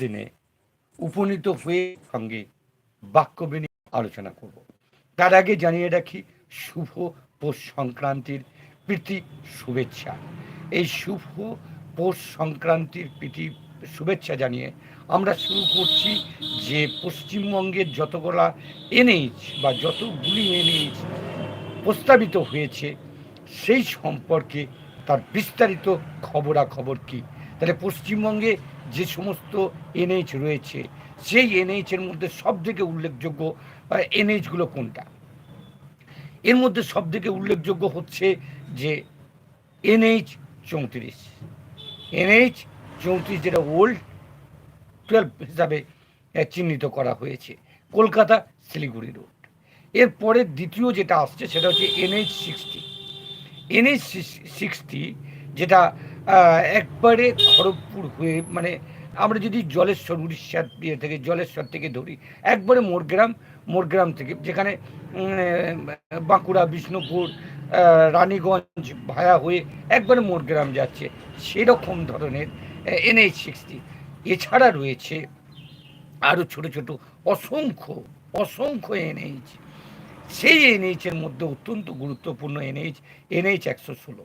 দিনে উপনীত হয়ে সঙ্গে বাক্য আলোচনা করব। তার আগে জানিয়ে রাখি, শুভ পৌষ সংক্রান্তির প্রীতি শুভেচ্ছা। এই শুভ পৌষ সংক্রান্তির প্রীতি শুভেচ্ছা জানিয়ে আমরা শুরু করছি যে পশ্চিমবঙ্গের যতগুলা এনএইচ বা যতগুলি এনএইচ প্রস্তাবিত হয়েছে, সেই সম্পর্কে তার বিস্তারিত খবরাখবর কি? তাহলে পশ্চিমবঙ্গে যে সমস্ত এনএইচ রয়েছে, সেই এনএইচের মধ্যে সব থেকে উল্লেখযোগ্য এনএইচগুলো কোনটা? এর মধ্যে সব থেকে উল্লেখযোগ্য হচ্ছে যে এনএইচ চৌত্রিশ। এনএইচ চৌত্রিশ যেটা ওল্ড টুয়েলভ হিসাবে চিহ্নিত করা হয়েছে, কলকাতা শিলিগুড়ি রোড। এরপরে দ্বিতীয় যেটা আসছে সেটা হচ্ছে এনএইচ সিক্সটি এনএইচ সিক্সটি যেটা একবারে খড়গপুর হয়ে মানে আমরা যদি জলেশ্বর, উড়িষ্যার ইয়ে থেকে, জলেশ্বর থেকে ধরি, একবারে মোরগ্রাম মোরগ্রাম থেকে, যেখানে বাঁকুড়া, বিষ্ণুপুর রানীগঞ্জ ভায়া হয়ে একবারে মোরগ্রাম যাচ্ছে, সেরকম ধরনের এনএইচ সিক্সটি। এছাড়া রয়েছে আরও ছোট ছোট, অসংখ্য অসংখ্য এনএইচ। সেই এনএইচের মধ্যে অত্যন্ত গুরুত্বপূর্ণ এনএইচ এনএইচ একশো ষোলো।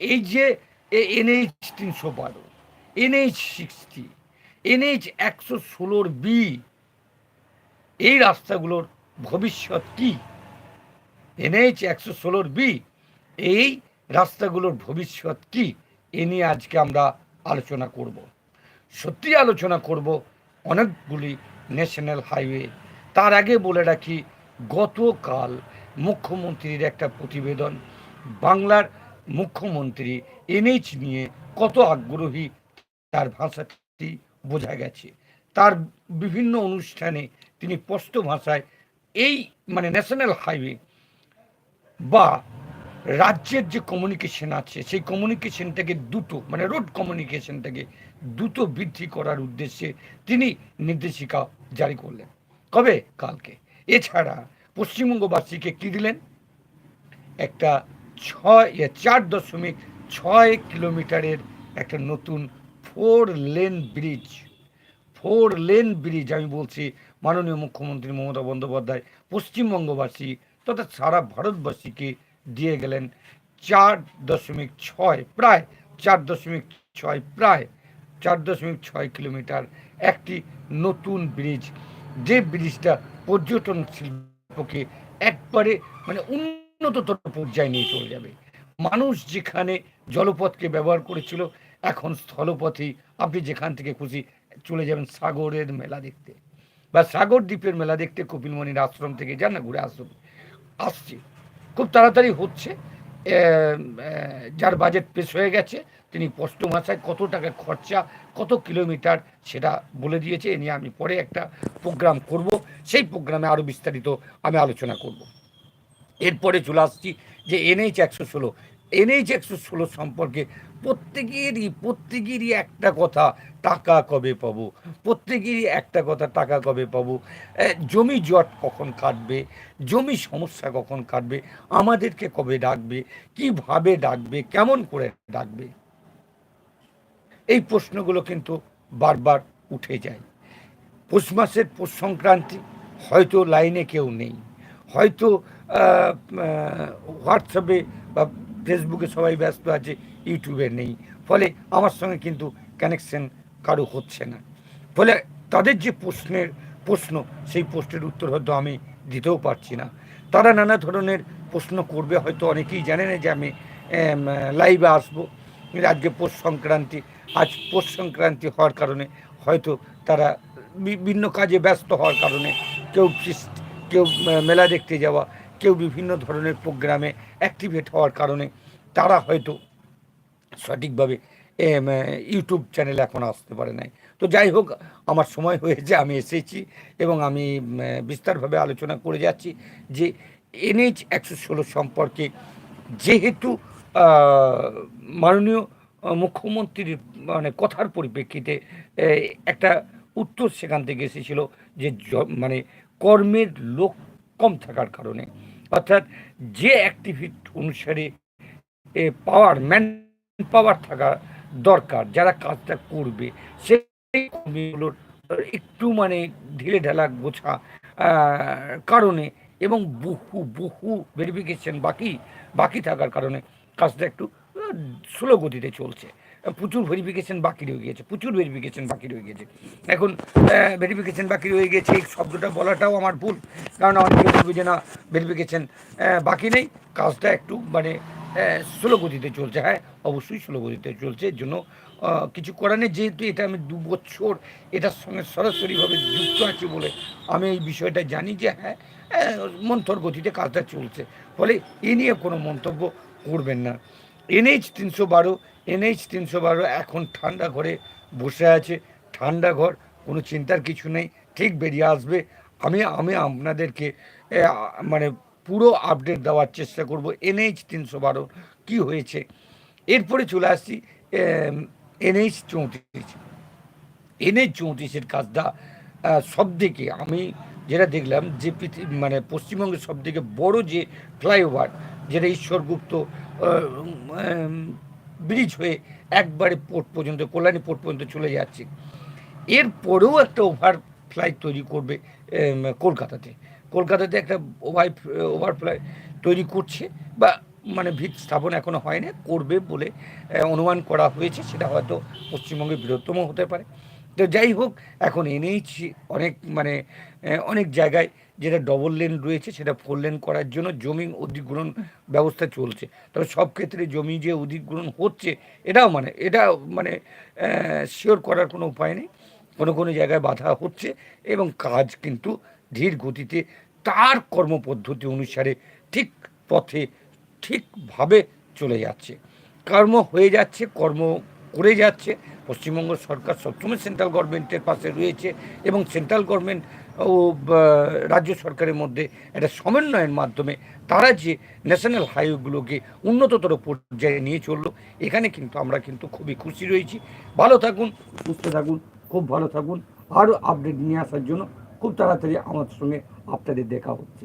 এই যে এনএইচ তিনশো বারো, এনএইচ সিক্সটি, এনএইচ একশো ষোলোর বি এই রাস্তাগুলোর ভবিষ্যৎ কি? এনএইচ একশো ষোলোর বি এই রাস্তাগুলোর ভবিষ্যৎ কি? এ নিয়ে আজকে আমরা আলোচনা করব। সত্যি আলোচনা করব অনেকগুলি ন্যাশনাল হাইওয়ে। তার আগে বলে রাখি, গতকাল মুখ্যমন্ত্রীর একটা প্রতিবেদন বাংলার মুখ্যমন্ত্রী এনএইচ নিয়ে কত আগ্রহী তার ভাষাটি বোঝা গেছে। তার বিভিন্ন অনুষ্ঠানে তিনি স্পষ্ট ভাষায় এই মানে ন্যাশনাল হাইওয়ে বা রাজ্যের যে কমিউনিকেশন আছে, সেই কমিউনিকেশনটাকে দুটো মানে রোড কমিউনিকেশনটাকে দ্রুত বৃদ্ধি করার উদ্দেশ্যে তিনি নির্দেশিকা জারি করলেন। কবে? কালকে। এছাড়া পশ্চিমবঙ্গবাসীকে কি দিলেন? একটা ছয় চার দশমিক ছয় কিলোমিটারের একটা নতুন four lane bridge. Four lane bridge, আমি বলছি মাননীয় মুখ্যমন্ত্রী মমতা বন্দ্যোপাধ্যায় পশ্চিমবঙ্গবাসী তথা সারা ভারতবাসীকে দিয়ে গেলেন চার দশমিক ছয়, প্রায় চার দশমিক ছয়, প্রায় চার দশমিক ছয় কিলোমিটার একটি নতুন ব্রিজ। যে ব্রিজটা পর্যটন শিল্পকে একবারে মানে উন্নততর পর্যায়ে নিয়ে চলে যাবে। মানুষ যেখানে জলপথকে ব্যবহার করেছিল, এখন স্থলপথেই আপনি যেখান থেকে খুশি চলে যাবেন সাগরের মেলা দেখতে। বা সাগর দ্বীপের মেলা দেখতে কপিলমণির আশ্রম থেকে যান না, ঘুরে আসুন। আসছে। খুব তাড়াতাড়ি হচ্ছে। যার বাজেট পেশ হয়ে গেছে, তিনি স্পষ্ট ভাষায় কত টাকা খরচা, কত কিলোমিটার সেটা বলে দিয়েছে, এ নিয়ে আমি পরে একটা প্রোগ্রাম করব। সেই প্রোগ্রামে আরও বিস্তারিত আমি আলোচনা করব। এরপরে চলে আসছি যে এনএইচ একশো ষোলো। এনএইচ একশো ষোলো সম্পর্কে প্রত্যেকেরই প্রত্যেকেরই একটা কথা, টাকা কবে পাবো? প্রত্যেকেরই একটা কথা, টাকা কবে পাবো? জমি জট কখন কাটবে? জমি সমস্যা কখন কাটবে? আমাদেরকে কবে ডাকবে? কীভাবে ডাকবে? কেমন করে ডাকবে? এই প্রশ্নগুলো কিন্তু বারবার উঠে যায়। পৌষ মাসের পৌষ সংক্রান্তি হয়তো লাইনে কেউ নেই। হয়তো হোয়াটসঅ্যাপে বা ফেসবুকে সবাই ব্যস্ত আছে, ইউটিউবে নেই। ফলে আমার সঙ্গে কিন্তু কানেকশন কারও হচ্ছে না। ফলে তাদের যে প্রশ্নের প্রশ্ন, সেই প্রশ্নের উত্তর হয়তো আমি দিতেও পারছি না। তারা নানা ধরনের প্রশ্ন করবে, হয়তো অনেকেই জানে না যে আমি লাইভে আসব। আজকে পৌষ সংক্রান্তি, আজ পৌষ সংক্রান্তি হওয়ার কারণে হয়তো তারা বিভিন্ন কাজে ব্যস্ত হওয়ার কারণে কেউ কেউ মেলা দেখতে যাওয়া কেউ বিভিন্ন ধরনের প্রোগ্রামে অ্যাক্টিভেট হওয়ার কারণে তারা হয়তো সঠিকভাবে ইউটিউব চ্যানেল এখন আসতে পারে নাই। তো যাই হোক, আমার সময় হয়েছে, আমি এসেছি এবং আমি বিস্তারভাবে আলোচনা করে যাচ্ছি যে এনএইচ একশো ষোলো সম্পর্কে যেহেতু মাননীয় মুখ্যমন্ত্রীর মানে কথার পরিপ্রেক্ষিতে একটা উত্তর সেখান থেকে এসেছিল যে মানে কর্মের লোক কম থাকার কারণে। অর্থাৎ যে অ্যাক্টিভিট অনুসারে পাওয়ার ম্যান পাওয়ার থাকা দরকার, যারা কাজটা করবে, সেই কর্মীগুলোর একটু মানে ঢিলে ঢালা গোছা কারণে এবং বহু বহু ভেরিফিকেশন বাকি বাকি থাকার কারণে কাজটা একটু স্লো গতিতে চলছে। প্রচুর ভেরিফিকেশন বাকি রয়ে গেছে প্রচুর ভেরিফিকেশন বাকি রয়ে গেছে এখন ভেরিফিকেশন বাকি রয়ে গেছে এই শব্দটা বলাটাও আমার ভুল, কারণ অনেকে বলবে যে না ভেরিফিকেশন বাকি নেই, কাজটা একটু মানে স্লো গতিতে চলছে। হ্যাঁ অবশ্যই স্লো গতিতে চলছে, এর জন্য কিছু করার নেই, যেহেতু এটা আমি দু বছর এটার সঙ্গে সরাসরিভাবে যুক্ত আছি বলে আমি এই বিষয়টা জানি যে হ্যাঁ মন্থর গতিতে কাজটা চলছে। ফলে এ নিয়ে কোনো মন্তব্য করবেন না। এনএইচ তিনশো বারো এনএইচ তিনশো বারো এখন ঠান্ডা ঘরে বসে আছে। ঠান্ডা ঘর, কোনো চিন্তার কিছু নেই, ঠিক বেরিয়ে আসবে। আমি আমি আপনাদেরকে মানে পুরো আপডেট দেওয়ার চেষ্টা করব এনএইচ তিনশো বারো কী হয়েছে। এরপরে চলে আসছি এনএইচ চৌত্রিশ। এনএইচ চৌত্রিশের কাজটা সব থেকে আমি যেটা দেখলাম যে পৃথিবী মানে পশ্চিমবঙ্গের সব থেকে বড় যে ফ্লাইওভার, যেটা ঈশ্বরগুপ্ত ব্রিজ হয়ে একবারে পোর্ট পর্যন্ত, কল্যাণী পোর্ট পর্যন্ত চলে যাচ্ছে। এরপরেও একটা ওভার ফ্লাই তৈরি করবে কলকাতাতে। কলকাতাতে একটা ওভার ওভারফ্লাই তৈরি করছে বা মানে ভিত স্থাপন এখনও হয়নি করবে বলে অনুমান করা হয়েছে। সেটা হয়তো পশ্চিমবঙ্গের বৃহত্তম হতে পারে। তো যাই হোক, এখন এনেইচ অনেক মানে অনেক জায়গায় যেটা ডবল লেন রয়েছে সেটা ফোর লেন করার জন্য জমি অধিগ্রহণ ব্যবস্থা চলছে। তবে সব ক্ষেত্রে জমি যে অধিগ্রহণ হচ্ছে, এটাও মানে এটা মানে শিওর করার কোনো উপায় নেই। কোনো কোনো জায়গায় বাধা হচ্ছে এবং কাজ কিন্তু ধীর গতিতে তার কর্মপদ্ধতি অনুসারে ঠিক পথে, ঠিকভাবে চলে যাচ্ছে। কর্ম হয়ে যাচ্ছে, কর্ম করে যাচ্ছে। পশ্চিমবঙ্গ সরকার সবসময় সেন্ট্রাল গভর্নমেন্টের পাশে রয়েছে এবং সেন্ট্রাল গভর্নমেন্ট ও রাজ্য সরকারের মধ্যে একটা সমন্বয়ের মাধ্যমে তারা যে ন্যাশনাল হাইওয়েগুলোকে উন্নততর পর্যায়ে নিয়ে চলল, এখানে কিন্তু আমরা কিন্তু খুবই খুশি রয়েছি। ভালো থাকুন, সুস্থ থাকুন, খুব ভালো থাকুন। আরও আপডেট নিয়ে আসার জন্য খুব তাড়াতাড়ি আমার সঙ্গে আপনাদের দেখা হচ্ছে।